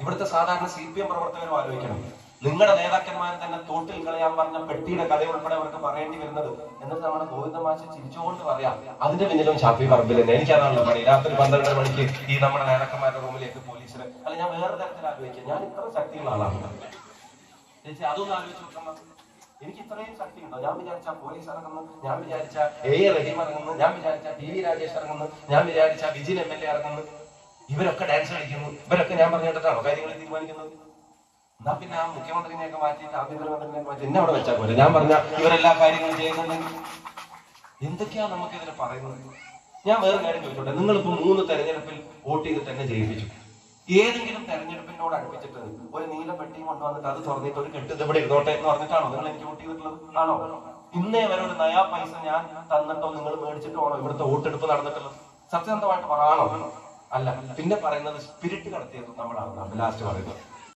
ഇവിടുത്തെ സാധാരണ C P M പ്രവർത്തകരും ആലോചിക്കണം. നിങ്ങളുടെ നേതാക്കന്മാർ തന്നെ തോട്ടിൽ കളയാൻ പറഞ്ഞ പെട്ടിയുടെ കഥ ഉൾപ്പെടെ അവർക്ക് പറയേണ്ടി വരുന്നത്. എന്നിട്ട് നമ്മുടെ ഗോവിന്ദമാശ ചിരിച്ചുകൊണ്ട് പറയാം അതിന്റെ പിന്നിലും ഷാഫി പറമ്പിലെന്നെ എനിക്കതാണല്ലോ പണി. രാത്രി പന്ത്രണ്ട് മണിക്ക് ഈ നമ്മുടെ നേതാക്കന്മാരുടെ റൂമിലേക്ക് പോലീസിന് അല്ല ഞാൻ വേറെ തരത്തിൽ ആലോചിക്കാം. ഞാൻ ഇത്ര ശക്തിയുള്ള ആളാണ്. ചേച്ചി അതൊന്നും ആലോചിച്ച് നോക്കണം എനിക്ക് ഇത്രയും ശക്തി ഉണ്ടോ ഞാൻ വിചാരിച്ച പോലീസ് ഇറങ്ങുന്നു. ഞാൻ വിചാരിച്ച എ എ റഹീം ഇറങ്ങുന്നു. ഞാൻ വിചാരിച്ച ടി വി രാജേഷ് ഇറങ്ങുന്നു. ഞാൻ വിചാരിച്ച വിജിൻ എം എൽ എ ഇറങ്ങുന്നു. ഇവരൊക്കെ ഡാൻസ് കളിക്കുന്നു. ഇവരൊക്കെ ഞാൻ പറഞ്ഞിട്ടാണോ കാര്യങ്ങൾ തീരുമാനിക്കുന്നത്? എന്നാ പിന്നെ ആ മുഖ്യമന്ത്രിനെയൊക്കെ മാറ്റിയിട്ട് ആഭ്യന്തരമന്ത്രിനെയൊക്കെ മാറ്റി എന്നെ അവിടെ വെച്ചാൽ പോലെ ഞാൻ പറഞ്ഞ ഇവരെല്ലാ കാര്യങ്ങളും എന്തൊക്കെയാ നമുക്ക് ഇതിന് പറയുന്നത്? ഞാൻ വേറെ കാര്യം ചോദിച്ചോട്ടെ. നിങ്ങളിപ്പോ മൂന്ന് തെരഞ്ഞെടുപ്പിൽ വോട്ട് ചെയ്ത് തന്നെ ജയിപ്പിച്ചു. ഏതെങ്കിലും തെരഞ്ഞെടുപ്പിനോട് അടുപ്പിച്ചിട്ട് ഒരു നീല പെട്ടിയും കൊണ്ടുവന്നിട്ട് അത് തുറന്നിട്ട് ഒരു കെട്ട് ഇവിടെ ഇരുന്നോട്ടെ എന്ന് പറഞ്ഞിട്ടാണോ നിങ്ങൾ എനിക്ക് വോട്ട് ചെയ്തിട്ടുള്ളത്? ആണോ? ഇന്നേ വരെ ഒരു നയാ പൈസ ഞാൻ തന്നിട്ടോ നിങ്ങൾ മേടിച്ചിട്ടോ ആണോ ഇവിടുത്തെ വോട്ടെടുപ്പ് നടന്നിട്ടുള്ളത്? സത്യസന്ധമായിട്ട് പറയാണോ അല്ല പിന്നെ പറയുന്നത് സ്പിരിറ്റ് കടത്തിയത് നമ്മളാണ്. ലാസ്റ്റ് പറയുന്നത്.